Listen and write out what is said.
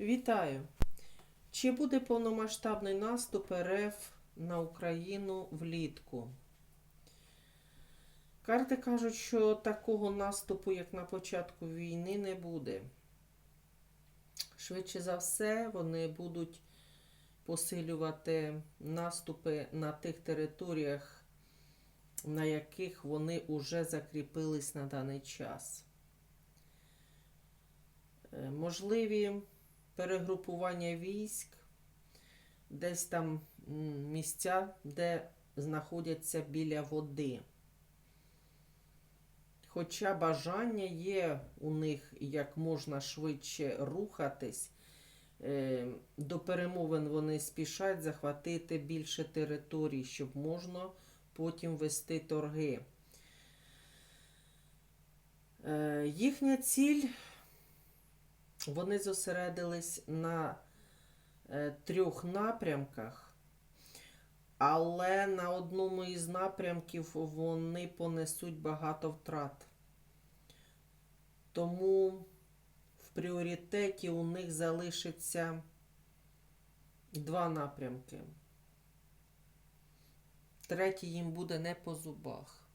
Вітаю! Чи буде повномасштабний наступ РФ на Україну влітку? Карти кажуть, що такого наступу, як на початку війни, не буде. Швидше за все, вони будуть посилювати наступи на тих територіях, на яких вони вже закріпились на даний час. Е, Можливі перегрупування військ, десь там місця, де знаходяться біля води. Хоча бажання є у них як можна швидше рухатись, е, до перемовин вони спішать захватити більше територій, щоб можна потім вести торги. Е, Їхня ціль вони зосередились на е, трьох напрямках, але на одному із напрямків вони понесуть багато втрат. Тому в пріоритеті у них залишиться два напрямки. Третій їм буде не по зубах.